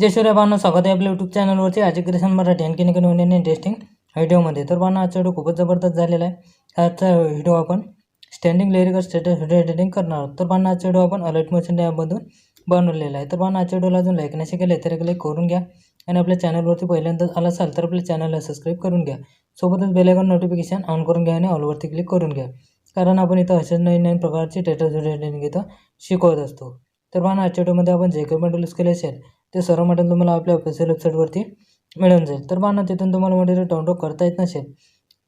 जय शिवराय स्वागत आहे आपल्या यूट्यूब चॅनलवरती अजय क्रिशन मराठी आणखी नवीन नवीन इंटरेस्टिंग व्हिडिओमध्ये तर बानो आजचा व्हिडिओ खूपच जबरदस्त झालेला आहे. आजचा व्हिडिओ आपण standing lyrical status video editing करणार आहोत. तर बानो आजचा व्हिडिओ आपण अलर्ट मोशन ॲपमधून बनवलेला आहे. तर बानो आजच्या व्हिडिओला अजून लाईक नाही केले तर एक लाईक करून घ्या. आणि आपल्या चॅनलवरती पहिल्यांदाच आला असाल तर आपल्या चॅनलला सबस्क्राईब करून घ्या. सोबतच बेलायकॉन नोटिफिकेशन ऑन करून घ्या आणि ऑलवरती क्लिक करून घ्या. कारण आपण इथं अशाच नवीन नवीन प्रकारचे स्टेटस व्हिडिओ एडिटिंग इथं शिकवत असतो. तर बानो आजच्या व्हिडिओमध्ये आपण जे काही मॉडेल केले असेल ते सर्व मटेरियल तुम्हाला आपल्या ऑफिशियल वेबसाईटवरती मिळून जाईल. तर बाना तिथून तुम्हाला मटेरियल डाउनलोड करता येत नसेल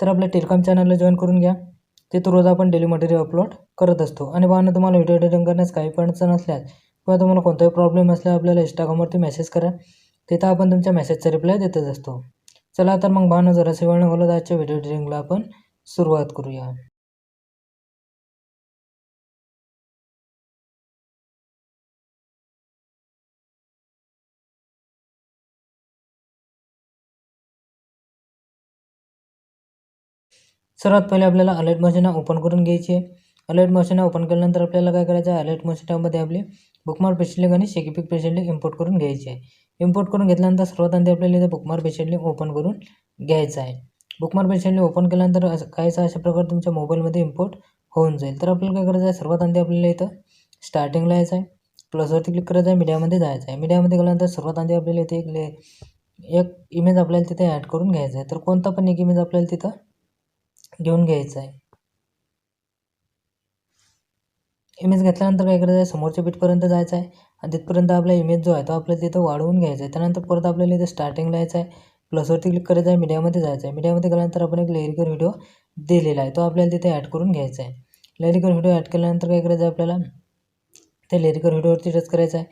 तर आपल्या टेलिकॉम चॅनलला जॉईन करून घ्या. तिथं रोज आपण डेली मटेरियल अपलोड करत असतो. आणि बाना तुम्हाला व्हिडिओ एडिटिंग करण्यास काही पण अडचण नसल्यास किंवा तुम्हाला कोणताही प्रॉब्लेम असल्यास आपल्याला इंस्टाग्रामवरती मेसेज करा. तिथं आपण तुमच्या मेसेजचा रिप्लाय देतच असतो. चला तर मग भानं जरासे वेळ न आजच्या व्हिडिओ एडिटिंगला आपण सुरुवात करूया. सर्वात पहिले आपल्याला अलर्ट मशीन ओपन करून घ्यायची आहे. अलर्ट मशीन ओपन केल्यानंतर आपल्याला काय करायचं आहे? अलर्ट मशीनमध्ये आपली बुकमार्क पेशलिंग आणि शेकिपिक पेशलिंग इम्पोर्ट करून घ्यायची आहे. इम्पोर्ट करून घेतल्यानंतर सर्वात आधी आपल्याला इथे बुकमार्क पेशलिंग ओपन करून घ्यायचं आहे. बुकमार्क पेशलिंग ओपन केल्यानंतर असं काहीसा अशा प्रकारे तुमच्या मोबाईलमध्ये इम्पोर्ट होऊन जाईल. तर आपल्याला काय करायचं आहे? सर्वात आधी आपल्याला इथं स्टार्टिंगला यायचं आहे. प्लसवरती क्लिक करायचं आहे. मीडियामध्ये जायचं आहे. मीडियामध्ये गेल्यानंतर सर्वात आधी आपल्याला इथे एक ले एक इमेज आपल्याला तिथे ॲड करून घ्यायचा आहे. तर कोणता पण एक इमेज आपल्याला तिथं घेऊन घ्यायचं आहे. इमेज घेतल्यानंतर काय करायचं आहे? समोरच्या बीटपर्यंत जायचं आहे. आणि तिथपर्यंत आपला इमेज जो आहे तो आपल्याला तिथं वाढवून घ्यायचा आहे. त्यानंतर परत आपल्याला इथे स्टार्टिंगला यायचं आहे. प्लसवरती क्लिक करायचं आहे. मीडियामध्ये जायचं आहे. मीडियामध्ये गेल्यानंतर आपण एक लेरिकल व्हिडिओ दिलेला आहे. तो आपल्याला तिथे ॲड करून घ्यायचा आहे. लेरिकल व्हिडिओ ॲड केल्यानंतर काय करायचं आहे आपल्याला? त्या लेरिकल व्हिडिओवरती टच करायचं आहे.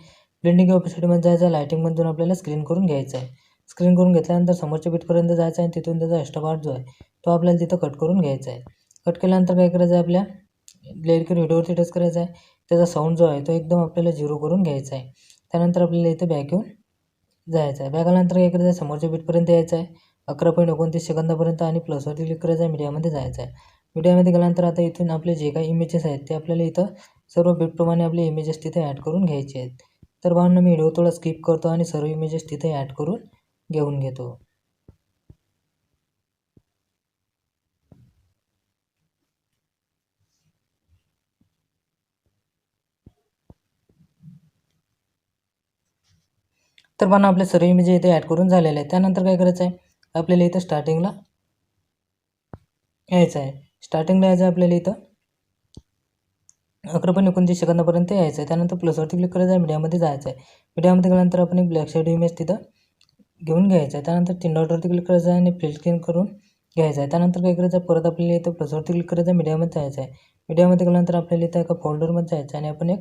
ब्लेंडिंग ऑपॉर्च्युनिटीमध्ये जायचं आहे. लायटिंगमधून आपल्याला स्क्रीन करून घ्यायचं आहे. स्क्रीन करून घेतल्यानंतर समोरच्या बीटपर्यंत जायचं आहे आणि तिथून त्याचा एक्स्ट्रा पार्ट जो आहे तो आपल्याला तिथं कट करून घ्यायचा आहे. कट केल्यानंतर काय करायचं आहे आपल्या लेरिकल व्हिडिओवरती टच करायचा आहे. त्याचा साऊंड जो आहे तो एकदम आपल्याला झिरो करून घ्यायचा आहे. त्यानंतर आपल्याला इथं बॅक येऊन जायचं आहे. बॅक आल्यानंतर काय करायचं आहे? समोरच्या बीटपर्यंत यायचं आहे. अकरा पॉईंट एकोणतीस सेकंदापर्यंत आणि प्लसवरती क्लिक करायचं आहे. मीडियामध्ये जायचं आहे. मीडियामध्ये गेल्यानंतर आता इथून आपले जे काही इमेजेस आहेत ते आपल्याला इथं सर्व बीटप्रमाणे आपले इमेजेस तिथे ॲड करून घ्यायचे आहेत. तर भावना मी व्हिडिओ थोडा स्किप करतो आणि सर्व इमेजेस तिथे ॲड करून घेऊन घेतो. तर पण आपले सर्व इमेज इथे ॲड करून झालेले आहे त्यानंतर काय करायचं आहे? आपल्याला इथं स्टार्टिंगला यायचं आहे. स्टार्टिंगला यायचं आहे आपल्याला इथं. अकरा पण एकोणतीस सेकंदापर्यंत यायचं आहे. त्यानंतर प्लसवरती क्लिक करायचं आहे. मीडियामध्ये जायचं आहे. मीडियामध्ये गेल्यानंतर आपण एक ब्लॅक शेड इमेज तिथं घेऊन घ्यायचं आहे. त्यानंतर तीन डॉटवरती क्लिक करायचं आहे आणि फिल स्क्रीन करून घ्यायचं आहे. त्यानंतर काय करायचं परत आपल्याला इथं प्लसवरती क्लिक करायचं आहे. मीडियामध्ये जायचं आहे. मीडियामध्ये गेल्यानंतर आपल्याला इथं एका फोल्डरमध्ये जायचं आहे आणि आपण एक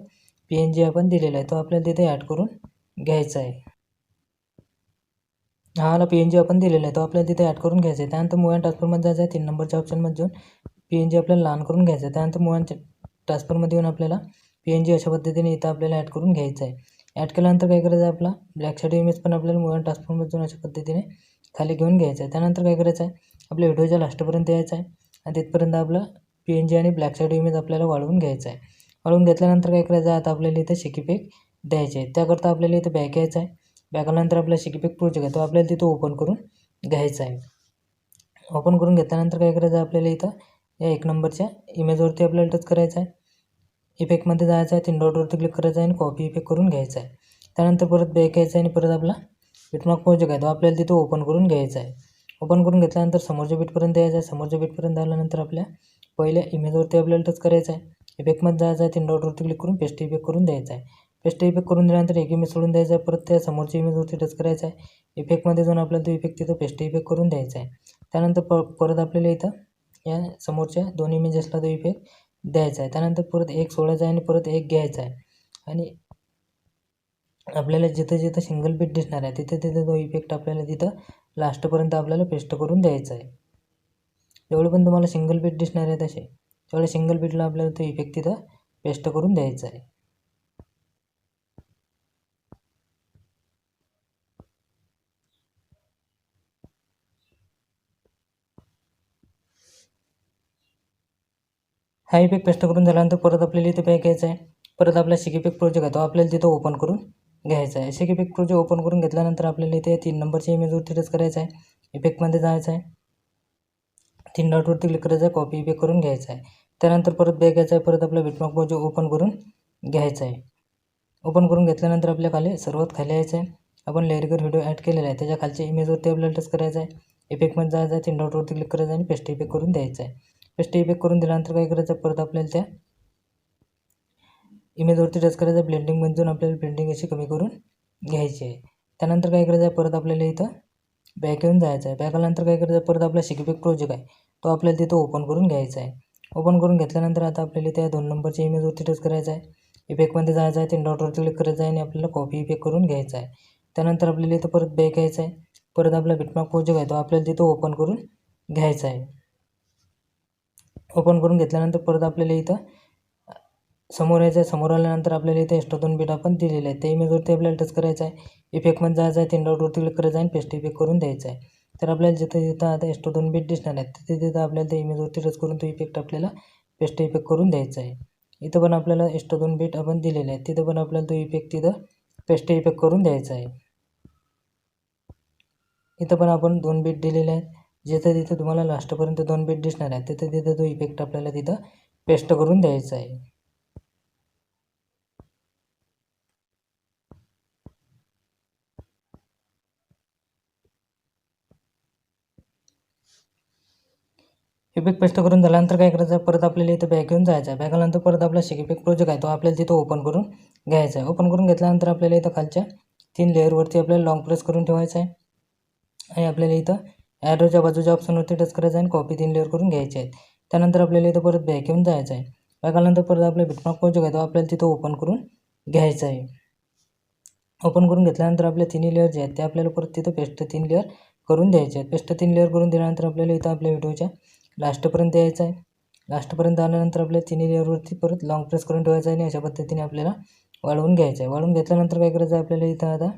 पी एन जी आपण दिलेला आहे. तो आपल्याला तिथे ॲड करून घ्यायचा आहे. हा आला पी एन जी आपण दिलेला आहे. तो आपल्याला तिथे ॲड करून घ्यायचा आहे. त्यानंतर मूव ट्रान्सफरमध्ये जायचं आहे. तीन नंबरच्या ऑप्शनमध्ये जाऊन पी एन जी आपल्याला लहान करून घ्यायचं आहे. त्यानंतर मूव ट्रान्सफरमध्ये येऊन आपल्याला पी एन जी अशा पद्धतीने इथं आपल्याला ॲड करून घ्यायचं आहे. ॲड केल्यानंतर काय करायचं आहे आपला? ब्लॅक शॅडो इमेज पण आपल्याला मोबाईल अँड ट्रान्सफरमध्ये जाऊन अशा पद्धतीने खाली घेऊन घ्यायचं आहे. त्यानंतर काय करायचं आहे? आपल्या व्हिडिओच्या लास्टपर्यंत यायचं आहे. आणि तिथपर्यंत आपलं पी एन जी आणि ब्लॅक शॅडो इमेज आपल्याला वाढवून घ्यायचं आहे. वाढवून घेतल्यानंतर काय करायचं? आहे आता आपल्याला इथं शिकीपेक द्यायची आहे. त्याकरता आपल्याला इथं बॅक यायचं आहे. बॅक आल्यानंतर आपला शिकीपेक प्रोजेक्ट आहे तो आपल्याला तिथं ओपन करून घ्यायचा आहे. ओपन करून घेतल्यानंतर काय करायचं? आहे आपल्याला इथं या एक नंबरच्या इमेजवरती आपल्याला टच करायचं आहे. इफेक्टमध्ये जायचं आहे तीन डॉटवरती क्लिक करायचं आहे आणि कॉपी इफेक्ट करून घ्यायचा आहे. त्यानंतर परत बॅक यायचं आहे आणि परत आपला बिटमार्क प्रोजेक्ट आहे तो आपल्याला तिथं ओपन करून घ्यायचा आहे. ओपन करून घेतल्यानंतर समोरच्या बीटपर्यंत यायचं आहे. समोरच्या बीटपर्यंत आल्यानंतर आपल्या पहिल्या इमेजवरती आपल्याला टच करायचं आहे. इफेक्टमध्ये जायचं आहे तीन डॉटवरती क्लिक करून पेस्ट इफेक्ट करून द्यायचा आहे. पेस्ट इफेक्ट करून दिल्यानंतर एक इमेज सोडून द्यायचा आहे. परत त्या समोरच्या इमेजवरती टच करायचा आहे. इफेक्टमध्ये जाऊन आपल्याला तो इफेक्ट तिथं पेस्ट इफेक्ट करून द्यायचा आहे. त्यानंतर प परत आपल्याला इथं या समोरच्या दोन इमेजेसला तो इफेक्ट द्यायचा आहे. त्यानंतर परत एक सोडायचा आहे आणि परत एक घ्यायचा आहे. आणि आपल्याला जिथं जिथं सिंगल बीट दिसणार आहे तिथे तिथे तो इफेक्ट आपल्याला तिथं लास्टपर्यंत आपल्याला पेस्ट करून द्यायचा आहे. जेवढे पण तुम्हाला सिंगल बीट दिसणार आहे तसे तेवढे सिंगल बीटला आपल्याला तो इफेक्ट तिथं पेस्ट करून द्यायचा आहे. हा इफेक्ट पेस्ट करून झाल्यानंतर परत आपल्याला इथे पॅक घ्यायचा आहे. परत आपला शिकीपेक प्रोजेक्ट आहे तो आपल्याला तिथं ओपन करून घ्यायचा आहे. शेक इफेक्ट प्रोजेक्ट ओपन करून घेतल्यानंतर आपल्याला इथे तीन नंबरच्या इमेजवरती टच करायचं आहे. इफेक्टमध्ये जायचं आहे. तीन डॉटवरती क्लिक करायचं आहे कॉपी इफेक्ट करून घ्यायचा आहे. त्यानंतर परत बॅग घ्यायचा आहे परत आपला बिटमार्क प्रोजेक्ट ओपन करून घ्यायचा आहे. ओपन करून घेतल्यानंतर आपल्या खाली सर्वात खाली यायचं आहे. आपण लेअरगर व्हिडिओ ॲड केलेला आहे. त्याच्या खालच्या इमेजवरती आपल्याला टच करायचं आहे. इफेक्टमध्ये जायचं आहे तीन डॉटवरती क्लिक करायचं आहे आणि पेस्ट इफेक्ट करून द्यायचं आहे. पेस्ट इफेक्ट करून दिल्यानंतर काय करायचं? आहे परत आपल्याला त्या इमेजवरती टच करायचं. ब्लेंडिंग ब्लेंडिंगमध्ये आपल्याला ब्लेंडिंग अशी कमी करून घ्यायची आहे. त्यानंतर काय करायचं? आहे परत आपल्याला इथं बॅक येऊन जायचं आहे. बॅक आल्यानंतर काय करायचं? आहे परत आपला शिकपिक प्रोजेक्ट आहे. तो आपल्याला तिथं ओपन करून घ्यायचा आहे. ओपन करून घेतल्यानंतर आता आपल्याला त्या दोन नंबरच्या इमेजवरती टच करायचं आहे. इफेक्टमध्ये जायचं आहे. तीन डॉटवरती क्लिक करायचं आहे आणि आपल्याला कॉपी इफेक्ट करून घ्यायचा आहे. त्यानंतर आपल्याला इथं परत बॅक यायचं आहे. परत आपला बिटमार्क प्रोजेक्ट आहे. तो आपल्याला तिथं ओपन करून घ्यायचा आहे. ओपन करून घेतल्यानंतर परत आपल्याला इथं समोर यायचं आहे समोर आल्यानंतर आपल्याला इथे एक्स्ट्रा दोन बीट आपण दिलेले आहेत त्या इमेजवरती आपल्याला टच करायचं आहे. इफेक्टमध्ये जायचं आहे तीन डॉटवरती क्लिक करायचं आहे आणि पेस्ट इफेक्ट करून द्यायचं आहे. तर आपल्याला जिथं जिथं आता एक्स्ट्रा दोन बीट दिसणार आहेत तिथे तिथं आपल्याला त्या इमेजवरती टच करून तो इफेक्ट आपल्याला पेस्ट इफेक्ट करून द्यायचा आहे. इथं पण आपल्याला एक्स्ट्रा दोन बीट आपण दिलेले आहेत तिथं पण आपल्याला तो इफेक्ट तिथं पेस्ट इफेक्ट करून द्यायचा आहे. इथं पण आपण दोन बीट दिलेले आहेत. जिथं तिथं तुम्हाला लास्टपर्यंत दोन बीट दिसणार आहे तिथं तिथं तो इफेक्ट आपल्याला तिथं पेस्ट करून द्यायचा आहे. इफेक्ट पेस्ट करून झाल्यानंतर काय करायचं? आहे परत आपल्याला इथं बॅक घेऊन जायचं आहे. बॅक आल्यानंतर परत आपला शेक इफेक्ट प्रोजेक्ट आहे तो आपल्याला तिथं ओपन करून घ्यायचा आहे. ओपन करून घेतल्यानंतर आपल्याला इथं खालच्या तीन लेअरवरती आपल्याला लॉंग प्रेस करून ठेवायचं आहे. आणि आपल्याला इथं ॲरोच्या बाजूच्या ऑप्शनवरती टच करायचं आहे आणि कॉपी तीन लेअर करून घ्यायचे आहेत. त्यानंतर आपल्याला इथं परत बॅक येऊन जायचं आहे. बॅक आल्यानंतर परत आपल्या बिटमार्क पोहोचू आहे तो आपल्याला तिथं ओपन करून घ्यायचं आहे. ओपन करून घेतल्यानंतर आपले तिन्ही लेअर जे आहेत ते आपल्याला परत तिथं पेस्ट तीन लेअर करून द्यायचे आहेत. पेस्ट तीन लेअर करून दिल्यानंतर आपल्याला इथं आपल्या व्हिडिओच्या लास्टपर्यंत यायचं आहे. लास्टपर्यंत आल्यानंतर आपल्या तिन्ही लेअरवरती परत लॉंग प्रेस करून ठेवायचं आहे आणि अशा पद्धतीने आपल्याला वाढवून घ्यायचं आहे. वाढवून घेतल्यानंतर काय करायचं आहे? आपल्याला इथं आता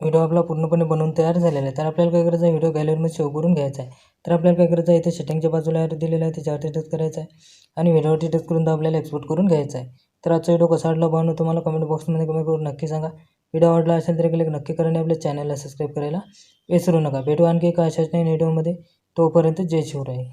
व्हिडिओ आपला पूर्णपणे बनवून तयार झालेला आहे. तर आपल्याला काय करायचं आहे? व्हिडिओ गॅलरीमध्ये सेव्ह करून घ्यायचा आहे. तर आपल्याला काय करायचं आहे? इथे सेटिंगच्या बाजूला दिलेला आहे. त्याच्यावरती टच करायचं आहे. आणि व्हिडिओवरती टच करून तो आपल्याला एक्सपोर्ट करून घ्यायचा आहे. तर आजचा व्हिडिओ कसा वाटला बनवून तुम्हाला कमेंट बॉक्समध्ये कमेंट करून नक्की सांगा. व्हिडिओ आवडला असेल तर क्लिक नक्की करा आणि आपल्या चॅनलला सबस्क्राईब करायला विसरू नका. भेटू आणखी एका अशाच नाही व्हिडिओमध्ये तोपर्यंत जय शिवराय.